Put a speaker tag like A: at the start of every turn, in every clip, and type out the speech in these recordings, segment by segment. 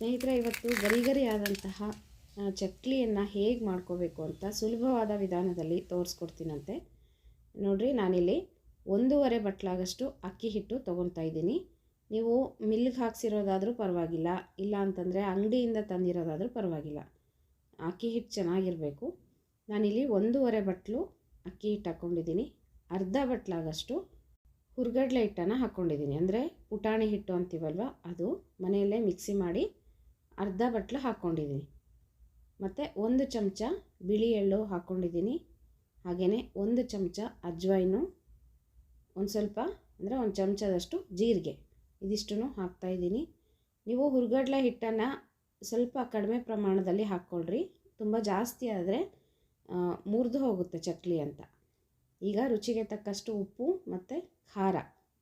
A: ಸ್ನೇಹಿತರೆ, ಇವತ್ತು ಗರಿ ಗರಿ ಆದಂತಹ ಚಕ್ಲಿಯನ್ನು ಹೇಗೆ ಮಾಡ್ಕೋಬೇಕು ಅಂತ ಸುಲಭವಾದ ವಿಧಾನದಲ್ಲಿ ತೋರಿಸ್ಕೊಡ್ತೀನಂತೆ. ನೋಡಿರಿ, ನಾನಿಲ್ಲಿ ಒಂದೂವರೆ ಬಟ್ಲಾಗಷ್ಟು ಅಕ್ಕಿ ಹಿಟ್ಟು ತೊಗೊತಾ ಇದ್ದೀನಿ. ನೀವು ಮಿಲ್ಗೆ ಹಾಕ್ಸಿರೋದಾದರೂ ಪರವಾಗಿಲ್ಲ, ಇಲ್ಲ ಅಂತಂದರೆ ಅಂಗಡಿಯಿಂದ ತಂದಿರೋದಾದರೂ ಪರವಾಗಿಲ್ಲ. ಅಕ್ಕಿ ಹಿಟ್ಟು ಚೆನ್ನಾಗಿರಬೇಕು. ನಾನಿಲ್ಲಿ ಒಂದೂವರೆ ಬಟ್ಲು ಅಕ್ಕಿ ಹಿಟ್ಟು ಹಾಕ್ಕೊಂಡಿದ್ದೀನಿ. ಅರ್ಧ ಬಟ್ಲಾಗಷ್ಟು ಹುರ್ಗಡ್ಲೆ ಹಿಟ್ಟನ್ನು ಹಾಕ್ಕೊಂಡಿದ್ದೀನಿ. ಅಂದರೆ ಪುಟಾಣಿ ಹಿಟ್ಟು ಅಂತೀವಲ್ವ, ಅದು ಮನೆಯಲ್ಲೇ ಮಿಕ್ಸಿ ಮಾಡಿ ಅರ್ಧ ಬಟ್ಲು ಹಾಕ್ಕೊಂಡಿದ್ದೀನಿ. ಮತ್ತು ಒಂದು ಚಮಚ ಬಿಳಿ ಎಳ್ಳು ಹಾಕ್ಕೊಂಡಿದ್ದೀನಿ. ಹಾಗೆಯೇ ಒಂದು ಚಮಚ ಅಜ್ವಾಯಿನು ಒಂದು ಸ್ವಲ್ಪ ಅಂದರೆ ಒಂದು ಚಮಚದಷ್ಟು ಜೀರಿಗೆ ಇದಿಷ್ಟನ್ನು ಹಾಕ್ತಾಯಿದ್ದೀನಿ ನೀವು ಹುರ್ಗಡ್ಲೆ ಹಿಟ್ಟನ್ನು ಸ್ವಲ್ಪ ಕಡಿಮೆ ಪ್ರಮಾಣದಲ್ಲಿ ಹಾಕ್ಕೊಳ್ರಿ. ತುಂಬ ಜಾಸ್ತಿ ಆದರೆ ಮುರಿದು ಹೋಗುತ್ತೆ ಚಕ್ಲಿ ಅಂತ. ಈಗ ರುಚಿಗೆ ತಕ್ಕಷ್ಟು ಉಪ್ಪು ಮತ್ತು ಖಾರ.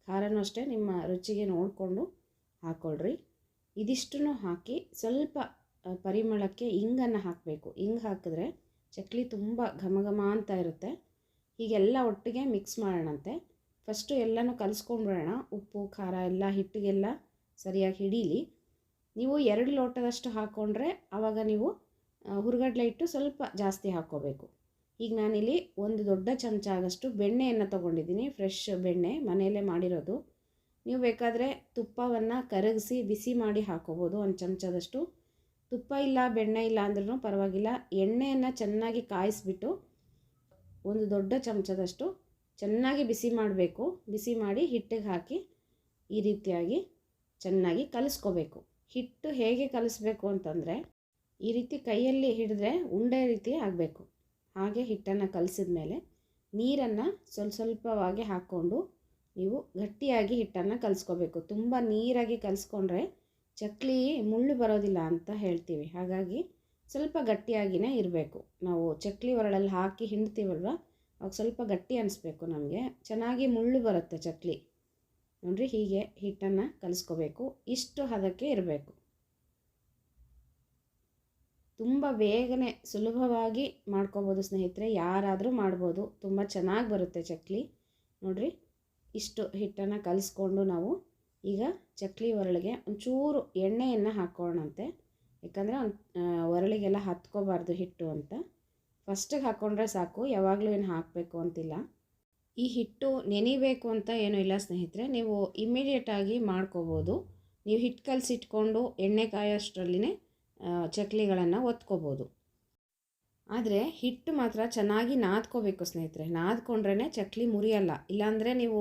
A: ಖಾರನೂ ಅಷ್ಟೇ ನಿಮ್ಮ ರುಚಿಗೆ ನೋಡಿಕೊಂಡು ಹಾಕ್ಕೊಳ್ರಿ. ಇದಿಷ್ಟನ್ನು ಹಾಕಿ ಸ್ವಲ್ಪ ಪರಿಮಳಕ್ಕೆ ಇಂಗನ್ನು ಹಾಕಬೇಕು. ಇಂಗ್ ಹಾಕಿದ್ರೆ ಚಕ್ಲಿ ತುಂಬ ಘಮ ಘಮ ಅಂತ ಇರುತ್ತೆ. ಹೀಗೆಲ್ಲ ಒಟ್ಟಿಗೆ ಮಿಕ್ಸ್ ಮಾಡೋಣಂತೆ. ಫಸ್ಟು ಎಲ್ಲನೂ ಕಲಿಸ್ಕೊಂಡ್ಬಿಡೋಣ. ಉಪ್ಪು, ಖಾರ ಎಲ್ಲ, ಹಿಟ್ಟಿಗೆಲ್ಲ ಸರಿಯಾಗಿ ಹಿಡೀಲಿ. ನೀವು ಎರಡು ಲೋಟದಷ್ಟು ಹಾಕ್ಕೊಂಡ್ರೆ ಆವಾಗ ನೀವು ಹುರ್ಗಡ್ಲೆ ಹಿಟ್ಟು ಸ್ವಲ್ಪ ಜಾಸ್ತಿ ಹಾಕ್ಕೋಬೇಕು. ಈಗ ನಾನಿಲ್ಲಿ ಒಂದು ದೊಡ್ಡ ಚಮಚ ಆಗಷ್ಟು ಬೆಣ್ಣೆಯನ್ನು ತೊಗೊಂಡಿದ್ದೀನಿ. ಫ್ರೆಶ್ ಬೆಣ್ಣೆ. ಮನೆಯಲ್ಲೇ ಮಾಡಿರೋದು. ನೀವು ಬೇಕಾದರೆ ತುಪ್ಪವನ್ನು ಕರಗಿಸಿ, ಬಿಸಿ ಮಾಡಿ ಹಾಕೋಬೋದು. ಒಂದು ಚಮಚದಷ್ಟು ತುಪ್ಪ ಇಲ್ಲ, ಬೆಣ್ಣೆ ಇಲ್ಲ ಅಂದ್ರೂ ಪರವಾಗಿಲ್ಲ. ಎಣ್ಣೆಯನ್ನು ಚೆನ್ನಾಗಿ ಕಾಯಿಸ್ಬಿಟ್ಟು ಒಂದು ದೊಡ್ಡ ಚಮಚದಷ್ಟು ಚೆನ್ನಾಗಿ ಬಿಸಿ ಮಾಡಬೇಕು. ಬಿಸಿ ಮಾಡಿ ಹಿಟ್ಟಿಗೆ ಹಾಕಿ ಈ ರೀತಿಯಾಗಿ ಚೆನ್ನಾಗಿ ಕಲಿಸ್ಕೋಬೇಕು. ಹಿಟ್ಟು ಹೇಗೆ ಕಲಿಸ್ಬೇಕು ಅಂತಂದರೆ ಈ ರೀತಿ ಕೈಯಲ್ಲಿ ಹಿಡಿದ್ರೆ ಉಂಡೆ ರೀತಿ ಆಗಬೇಕು. ಹಾಗೆ ಹಿಟ್ಟನ್ನು ಕಲಿಸಿದ ಮೇಲೆ ನೀರನ್ನು ಸ್ವಲ್ಪ ಸ್ವಲ್ಪವಾಗಿ ಹಾಕ್ಕೊಂಡು ನೀವು ಗಟ್ಟಿಯಾಗಿ ಹಿಟ್ಟನ್ನು ಕಲಿಸ್ಕೋಬೇಕು. ತುಂಬ ನೀರಾಗಿ ಕಲಿಸ್ಕೊಂಡ್ರೆ ಚಕ್ಲಿ ಮುಳ್ಳು ಬರೋದಿಲ್ಲ ಅಂತ ಹೇಳ್ತೀವಿ. ಹಾಗಾಗಿ ಸ್ವಲ್ಪ ಗಟ್ಟಿಯಾಗಿಯೇ ಇರಬೇಕು. ನಾವು ಚಕ್ಲಿ ಒರಳಲ್ಲಿ ಹಾಕಿ ಹಿಂಡ್ತೀವಲ್ವ? ಅವಾಗ ಸ್ವಲ್ಪ ಗಟ್ಟಿ ಅನಿಸ್ಬೇಕು ನಮಗೆ. ಚೆನ್ನಾಗಿ ಮುಳ್ಳು ಬರುತ್ತೆ ಚಕ್ಲಿ. ನೋಡಿರಿ ಹೀಗೆ ಹಿಟ್ಟನ್ನು ಕಲಿಸ್ಕೋಬೇಕು. ಇಷ್ಟು ಹದಕ್ಕೆ ಇರಬೇಕು. ತುಂಬ ಬೇಗನೆ ಸುಲಭವಾಗಿ ಮಾಡ್ಕೋಬೋದು ಸ್ನೇಹಿತರೆ. ಯಾರಾದರೂ ಮಾಡ್ಬೋದು. ತುಂಬ ಚೆನ್ನಾಗಿ ಬರುತ್ತೆ ಚಕ್ಲಿ. ನೋಡ್ರಿ ಇಷ್ಟು ಹಿಟ್ಟನ್ನು ಕಲಿಸ್ಕೊಂಡು ನಾವು ಈಗ ಚಕ್ಲಿ ಒರಳಿಗೆ ಒಂಚೂರು ಎಣ್ಣೆಯನ್ನು ಹಾಕೋಣಂತೆ ಯಾಕಂದರೆ ಒಂದು ಒರಳಿಗೆಲ್ಲ ಹತ್ಕೋಬಾರ್ದು ಹಿಟ್ಟು ಅಂತ. ಫಸ್ಟಿಗೆ ಹಾಕ್ಕೊಂಡ್ರೆ ಸಾಕು, ಯಾವಾಗಲೂ ಏನು ಹಾಕಬೇಕು ಅಂತಿಲ್ಲ. ಈ ಹಿಟ್ಟು ನೆನಿಬೇಕು ಅಂತ ಏನೂ ಇಲ್ಲ ಸ್ನೇಹಿತರೆ, ನೀವು ಇಮ್ಮಿಡಿಯೇಟಾಗಿ ಮಾಡ್ಕೋಬೋದು. ನೀವು ಹಿಟ್ಟು ಕಲಸಿಟ್ಕೊಂಡು ಎಣ್ಣೆ ಕಾಯೋಷ್ಟರಲ್ಲಿನೇ ಚಕ್ಲಿಗಳನ್ನು ಒತ್ಕೋಬೋದು. ಆದರೆ ಹಿಟ್ಟು ಮಾತ್ರ ಚೆನ್ನಾಗಿ ನಾದ್ಕೋಬೇಕು ಸ್ನೇಹಿತರೆ. ನಾದ್ಕೊಂಡ್ರೇ ಚಕ್ಲಿ ಮುರಿಯಲ್ಲ. ಇಲ್ಲಾಂದರೆ ನೀವು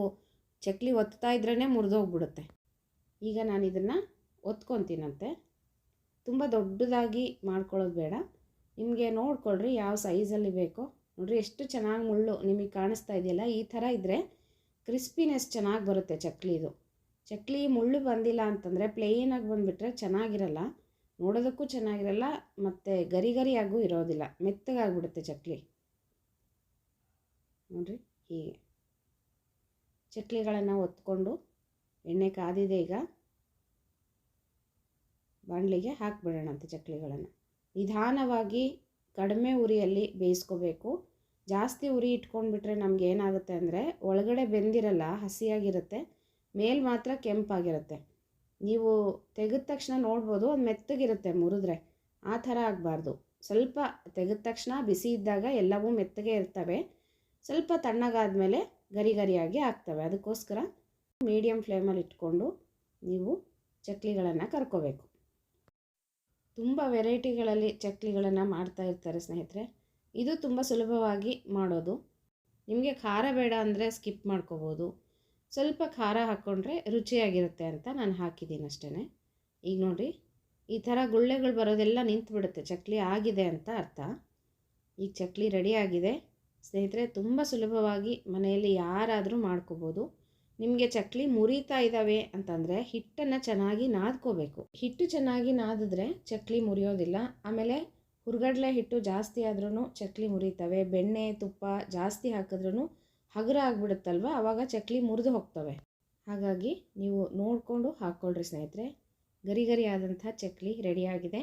A: ಚಕ್ಲಿ ಒತ್ತಾ ಇದ್ರೇ ಮುರಿದೋಗ್ಬಿಡುತ್ತೆ. ಈಗ ನಾನು ಇದನ್ನು ಒತ್ಕೊತೀನಂತೆ. ತುಂಬ ದೊಡ್ಡದಾಗಿ ಮಾಡ್ಕೊಳ್ಳೋದು ಬೇಡ. ನಿಮಗೆ ನೋಡ್ಕೊಳ್ರಿ ಯಾವ ಸೈಜಲ್ಲಿ ಬೇಕೋ. ನೋಡಿರಿ ಎಷ್ಟು ಚೆನ್ನಾಗಿ ಮುಳ್ಳು ನಿಮಗೆ ಕಾಣಿಸ್ತಾ ಇದೆಯಲ್ಲ, ಈ ಥರ ಇದ್ದರೆ ಕ್ರಿಸ್ಪಿನೆಸ್ ಚೆನ್ನಾಗಿ ಬರುತ್ತೆ ಚಕ್ಲಿದು ಚಕ್ಲಿ ಮುಳ್ಳು ಬಂದಿಲ್ಲ ಅಂತಂದರೆ ಪ್ಲೇನಾಗಿ ಬಂದುಬಿಟ್ರೆ ಚೆನ್ನಾಗಿರಲ್ಲ. ನೋಡೋದಕ್ಕೂ ಚೆನ್ನಾಗಿರಲ್ಲ, ಮತ್ತು ಗರಿ ಗರಿಯಾಗೂ ಇರೋದಿಲ್ಲ. ಮೆತ್ತಗಾಗ್ಬಿಡುತ್ತೆ ಚಕ್ಲಿ. ನೋಡಿರಿ ಹೀಗೆ. ಚಕ್ಲಿಗಳನ್ನು ಒತ್ಕೊಂಡು ಎಣ್ಣೆ ಕಾದಿದೆ ಈಗ. ಬಾಣಲಿಗೆ ಹಾಕಿಬಿಡೋಣಂತೆ ಚಕ್ಲಿಗಳನ್ನು. ನಿಧಾನವಾಗಿ ಕಡಿಮೆ ಉರಿಯಲ್ಲಿ ಬೇಯಿಸ್ಕೋಬೇಕು. ಜಾಸ್ತಿ ಉರಿ ಇಟ್ಕೊಂಡ್ಬಿಟ್ರೆ ನಮ್ಗೆ ಏನಾಗುತ್ತೆ ಅಂದರೆ ಒಳಗಡೆ ಬೆಂದಿರಲ್ಲ, ಹಸಿಯಾಗಿರುತ್ತೆ. ಮೇಲ್ ಮಾತ್ರ ಕೆಂಪಾಗಿರುತ್ತೆ. ನೀವು ತೆಗೆದ ತಕ್ಷಣ ನೋಡ್ಬೋದು, ಅದು ಮೆತ್ತಗಿರುತ್ತೆ ಮುರಿದ್ರೆ. ಆ ಥರ ಆಗಬಾರ್ದು. ಸ್ವಲ್ಪ ತೆಗೆದ ತಕ್ಷಣ ಬಿಸಿ ಇದ್ದಾಗ ಎಲ್ಲವೂ ಮೆತ್ತಗೆ ಇರ್ತವೆ. ಸ್ವಲ್ಪ ತಣ್ಣಗಾದ್ಮೇಲೆ ಗರಿ ಗರಿಯಾಗಿ ಆಗ್ತವೆ. ಅದಕ್ಕೋಸ್ಕರ ಮೀಡಿಯಮ್ ಫ್ಲೇಮಲ್ಲಿ ಇಟ್ಕೊಂಡು ನೀವು ಚಕ್ಲಿಗಳನ್ನು ಕರ್ಕೋಬೇಕು. ತುಂಬ ವೆರೈಟಿಗಳಲ್ಲಿ ಚಕ್ಲಿಗಳನ್ನು ಮಾಡ್ತಾ ಇರ್ತಾರೆ ಸ್ನೇಹಿತರೆ. ಇದು ತುಂಬ ಸುಲಭವಾಗಿ ಮಾಡೋದು. ನಿಮಗೆ ಖಾರ ಬೇಡ ಅಂದರೆ ಸ್ಕಿಪ್ ಮಾಡ್ಕೋಬೋದು. ಸ್ವಲ್ಪ ಖಾರ ಹಾಕ್ಕೊಂಡ್ರೆ ರುಚಿಯಾಗಿರುತ್ತೆ ಅಂತ ನಾನು ಹಾಕಿದ್ದೀನಿ ಅಷ್ಟೇ ಈಗ ನೋಡಿರಿ, ಈ ಥರ ಗುಳ್ಳೆಗಳು ಬರೋದೆಲ್ಲ ನಿಂತುಬಿಡುತ್ತೆ. ಚಕ್ಲಿ ಆಗಿದೆ ಅಂತ ಅರ್ಥ. ಈಗ ಚಕ್ಲಿ ರೆಡಿ ಆಗಿದೆ. ಸ್ನೇಹಿತರೆ, ತುಂಬ ಸುಲಭವಾಗಿ ಮನೆಯಲ್ಲಿ ಯಾರಾದರೂ ಮಾಡ್ಕೋಬೋದು. ನಿಮಗೆ ಚಕ್ಲಿ ಮುರಿತಾ ಇದ್ದಾವೆ ಅಂತಂದರೆ ಹಿಟ್ಟನ್ನು ಚೆನ್ನಾಗಿ ನಾದ್ಕೋಬೇಕು. ಹಿಟ್ಟು ಚೆನ್ನಾಗಿ ನಾದಿದ್ರೆ ಚಕ್ಲಿ ಮುರಿಯೋದಿಲ್ಲ. ಆಮೇಲೆ ಹುರ್ಗಡ್ಲೆ ಹಿಟ್ಟು ಜಾಸ್ತಿ ಆದ್ರೂ ಚಕ್ಲಿ ಮುರಿತವೆ. ಬೆಣ್ಣೆ, ತುಪ್ಪ ಜಾಸ್ತಿ ಹಾಕಿದ್ರೂ ಹಗುರ ಆಗಿಬಿಡುತ್ತಲ್ವ? ಆವಾಗ ಚಕ್ಲಿ ಮುರಿದು ಹೋಗ್ತವೆ. ಹಾಗಾಗಿ ನೀವು ನೋಡಿಕೊಂಡು ಹಾಕ್ಕೊಳ್ರಿ ಸ್ನೇಹಿತರೆ. ಗರಿ ಗರಿ ಆದಂಥ ಚಕ್ಲಿ ರೆಡಿಯಾಗಿದೆ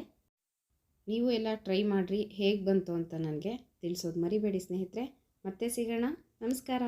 A: ನೀವು ಎಲ್ಲ ಟ್ರೈ ಮಾಡಿರಿ ಹೇಗೆ ಬಂತು ಅಂತ ನನಗೆ ತಿಳಿಸೋದು ಮರಿಬೇಡಿ ಸ್ನೇಹಿತರೆ. ಮತ್ತೆ ಸಿಗೋಣ. ನಮಸ್ಕಾರ.